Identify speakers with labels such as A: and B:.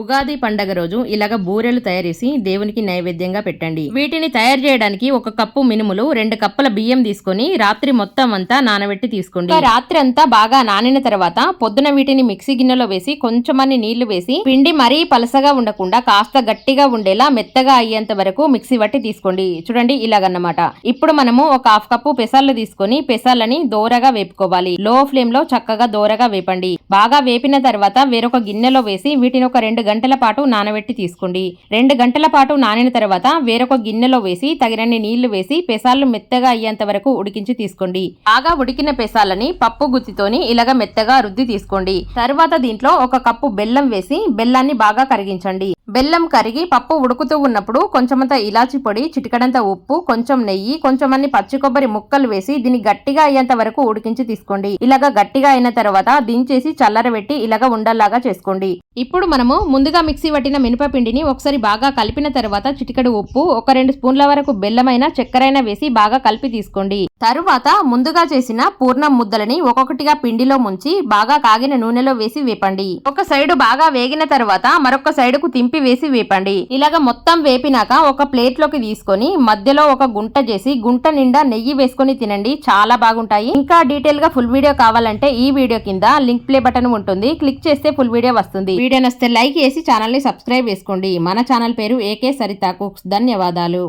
A: ఉగాది పండగ రోజు ఇలాగ బూరెలు తయారేసి దేవునికి నైవేద్యంగా పెట్టండి. వీటిని తయారు చేయడానికి ఒక కప్పు మినుములు రెండు కప్పుల బియ్యం తీసుకొని రాత్రి మొత్తం అంతా నానబెట్టి తీసుకోండి. రాత్రి అంతా బాగా నానిన తర్వాత పొద్దున వీటిని మిక్సీ గిన్నెలో వేసి కొంచెమని నీళ్ళు వేసి పిండి మరీ పలసగా ఉండకుండా కాస్త గట్టిగా ఉండేలా మెత్తగా అయ్యేంత వరకు మిక్సీ పట్టి తీసుకోండి. చూడండి ఇలాగన్నమాట. ఇప్పుడు మనము ఒక హాఫ్ కప్పు పెసాలు తీసుకొని పెసాలని దోరగా వేపుకోవాలి. లో ఫ్లేమ్లో చక్కగా దోరగా వేపండి. బాగా వేపిన తర్వాత వేరొక గిన్నెలో వేసి వీటిని ఒక రెండు గంటల పాటు నానబెట్టి తీసుకోండి. రెండు గంటల పాటు నానిన తర్వాత వేరొక గిన్నెలో వేసి తగినన్ని నీళ్ళు వేసి పెసాలు మెత్తగా అయ్యేంత వరకు ఉడికించి తీసుకోండి. బాగా ఉడికిన పెసాలని పప్పు గుత్తితోని ఇలాగ మెత్తగా రుద్ది తీసుకోండి. తర్వాత దీంట్లో ఒక కప్పు బెల్లం వేసి బెల్లాన్ని బాగా కరిగించండి. బెల్లం కరిగి పప్పు ఉడుకుతూ ఉన్నప్పుడు కొంచెమంత ఇలాచి పొడి చిటికడంత ఉప్పు కొంచెం నెయ్యి కొంచెమన్ని పచ్చి కొబ్బరి ముక్కలు వేసి దీన్ని గట్టిగా అయ్యేంత వరకు ఉడికించి తీసుకోండి. ఇలాగ గట్టిగా అయిన తర్వాత దించేసి చల్లరబెట్టి ఇలాగ ఉండల్లాగా చేసుకోండి. ఇప్పుడు మనము ముందుగా మిక్సీ పట్టిన మినపపిండిని ఒకసారి బాగా కలిపిన తర్వాత చిటికెడు ఉప్పు ఒక రెండు స్పూన్ల వరకు బెల్లమైన చక్కెరైనా వేసి బాగా కలిపి తీసుకోండి. తరువాత ముందుగా చేసిన పూర్ణం ముద్దలని ఒక్కొక్కటిగా పిండిలో ముంచి బాగా కాగిన నూనెలో వేసి వేపండి. ఒక సైడు బాగా వేగిన తర్వాత మరొక సైడుకు తింపి వేసి వేపండి. ఇలాగ మొత్తం వేపినాక ఒక ప్లేట్లోకి తీసుకొని మధ్యలో ఒక గుంట చేసి గుంట నిండా నెయ్యి వేసుకొని తినండి. చాలా బాగుంటాయి. ఇంకా డీటెయిల్గా ఫుల్ వీడియో కావాలంటే ఈ వీడియో కింద లింక్ ప్లే బటన్ ఉంటుంది. క్లిక్ చేస్తే ఫుల్ వీడియో వస్తుంది. వీడియో నస్తే లైక్ చేసి ఛానల్ని సబ్స్క్రైబ్ చేసుకోండి. మన ఛానల్ పేరు ఏకే సరితా కుక్స్ ధన్యవాదాలు.